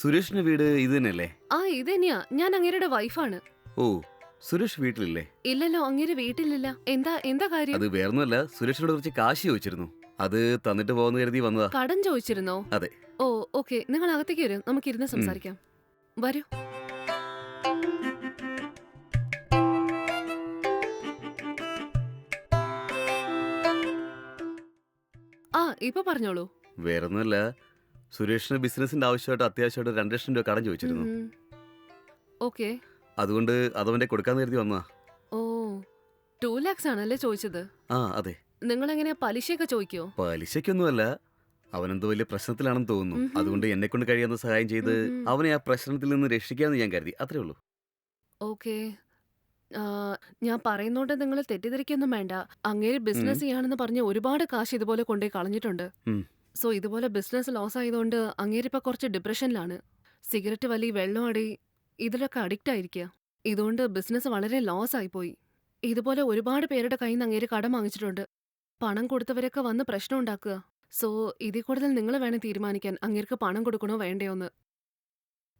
സുരേഷിന്റെ വീട് ഇത് തന്നെയല്ലേ? ആ ഇതന്നെയാ ഞാൻ അങ്ങേരുടെ വൈഫാണ്. ഓ സുരേഷ് വീട്ടിലില്ലേ? ഇല്ലല്ലോ അങ്ങേര് വീട്ടിലില്ല. എന്താ എന്താ കാര്യം? അത് വേറൊന്നുമല്ല സുരേഷിനോട് കുറച്ച് കാശ് ചോദിച്ചിരുന്നു. അത് തന്നിട്ട് പോകുന്ന കരുതി വന്നതാ. കടം ചോദിച്ചിരുന്നോ? അതെ. Oh okay. നിങ്ങൾ അകത്തേക്ക് വരും. നമുക്ക് ഇരുന്ന് സംസാരിക്കാം. വരൂ. ആ ഇപ്പൊ പറഞ്ഞോളൂ. വേറൊന്നുമല്ല സുരേഷിന് ബിസിനസിന്റെ ആവശ്യമായിട്ട് അത്യാവശ്യമായിട്ട് രണ്ട് ലക്ഷം രൂപ കടം ചോദിച്ചിരുന്നു. ഓക്കെ. അതുകൊണ്ട് അതവന്റെ കൊടുക്കാൻ കരുതി വന്നാ ഓ ടു ലാക്സ് ആണല്ലേ ചോദിച്ചത്? ആ അതെ. നിങ്ങൾ എങ്ങനെ പലിശയൊക്കെ ചോദിക്കോ? പലിശയ്ക്കൊന്നുമല്ല അവനെന്തോ വലിയ പ്രശ്നത്തിലാണെന്ന് തോന്നുന്നു. അതുകൊണ്ട് എന്നെ കൊണ്ട് കഴിയാവുന്ന സഹായം ചെയ്ത് അവനെ ആ പ്രശ്നത്തിൽ നിന്ന് രക്ഷിക്കാന്ന് ഞാൻ കരുതി. അത്രേ ഉള്ളൂ. ഓക്കെ. ഞാൻ പറയുന്നോണ്ട് നിങ്ങൾ തെറ്റിദ്ധരിക്കൊന്നും വേണ്ട. അങ്ങേര് ബിസിനസ് ചെയ്യാണെന്ന് പറഞ്ഞ് ഒരുപാട് കാശ് ഇതുപോലെ കൊണ്ടുപോയി കളഞ്ഞിട്ടുണ്ട്. സോ ഇതുപോലെ ബിസിനസ് ലോസ് ആയതുകൊണ്ട് അങ്ങേരിപ്പോൾ കുറച്ച് ഡിപ്രഷനിലാണ്. സിഗരറ്റ് വലി വെള്ളം അടി ഇതിലൊക്കെ അഡിക്റ്റ് ആയിരിക്കുക ഇതുകൊണ്ട് ബിസിനസ് വളരെ ലോസ് ആയിപ്പോയി ഇതുപോലെ ഒരുപാട് പേരുടെ കയ്യിൽ നിന്ന് അങ്ങേര് കടം വാങ്ങിച്ചിട്ടുണ്ട്. പണം കൊടുത്തവരൊക്കെ വന്ന് പ്രശ്നം ഉണ്ടാക്കുക. സോ ഇതിൽ കൂടുതൽ നിങ്ങൾ വേണം തീരുമാനിക്കാൻ അങ്ങേർക്ക് പണം കൊടുക്കണോ വേണ്ടയോന്ന്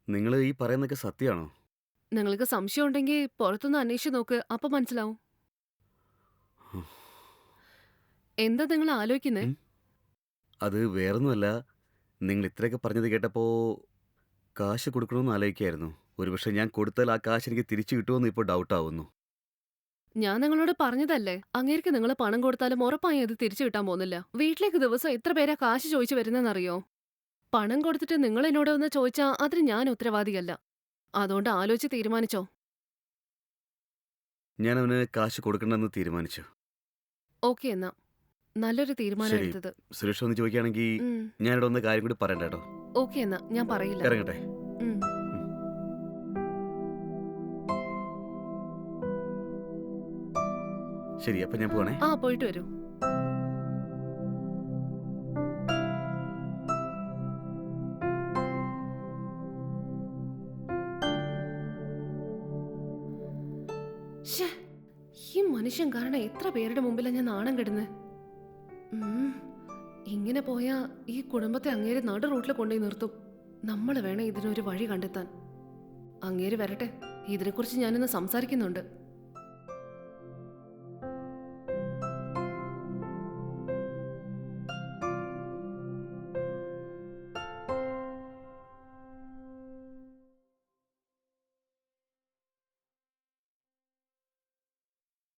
നിങ്ങൾ ഈ പറയുന്നൊക്കെ സത്യമാണോ? നിങ്ങൾക്ക് സംശയം ഉണ്ടെങ്കിൽ പുറത്തുനിന്ന് അന്വേഷിച്ച് നോക്ക്. അപ്പൊ മനസ്സിലാവും. എന്താ നിങ്ങൾ ആലോചിക്കുന്നേ. അത് വേറൊന്നുമല്ല. നിങ്ങൾ ഇത്രയൊക്കെ പറഞ്ഞത് കേട്ടപ്പോൾ കാശ് കൊടുക്കണമെന്ന് ആലോചിക്കായിരുന്നു. ഒരുപക്ഷെ ഞാൻ കൊടുത്താൽ ആ കാശ് എനിക്ക് തിരിച്ചു കിട്ടുമെന്ന് ഇപ്പോൾ ഡൗട്ട് ആവുന്നു ഞാൻ നിങ്ങളോട് പറഞ്ഞതല്ലേ? അങ്ങേർക്ക് നിങ്ങൾ പണം കൊടുത്താലും ഉറപ്പായും അത് തിരിച്ചു കിട്ടാൻ പോകുന്നില്ല. വീട്ടിലേക്ക് ദിവസം എത്ര പേരാ കാശ് ചോദിച്ചു വരുന്നെന്നറിയോ പണം കൊടുത്തിട്ട് നിങ്ങൾ എന്നോട് ഒന്ന് ചോദിച്ചാൽ അതിന് ഞാൻ ഉത്തരവാദിയല്ല. അതുകൊണ്ട് ആലോചിച്ച് തീരുമാനിച്ചോ? ഞാൻ അവന് കാശ് കൊടുക്കണമെന്ന് തീരുമാനിച്ചു. ഓക്കെ എന്നാ. നല്ലൊരു തീരുമാനം ശരി. എടുത്തത്. സുരേഷ് ഒന്ന് ചോദിക്കുകയാണെങ്കിൽ ഉം, ഞാനിവിടെ ഒന്ന് കാര്യം കൂടി പറയണ്ട കേട്ടോ. ഓക്കെ എന്നാ ഞാൻ പറയില്ല. ഇറങ്ങട്ടെ. ഉം. ശരി അപ്പൊ ഞാൻ പോവാണേ. ആ പോയിട്ട് വരൂ. ശ്ശേ, ഈ മനുഷ്യൻ കാരണം എത്ര പേരുടെ മുമ്പിലാണ് ഞാൻ നാണം കെടുന്നത് ഇങ്ങനെ പോയാ ഈ കുടുംബത്തെ അങ്ങേര് നടു റൂട്ടിൽ കൊണ്ടുപോയി നിർത്തും. നമ്മൾ വേണം ഇതിനൊരു വഴി കണ്ടെത്താൻ. അങ്ങേര് വരട്ടെ. ഇതിനെക്കുറിച്ച് ഞാനിന്ന് സംസാരിക്കുന്നുണ്ട്.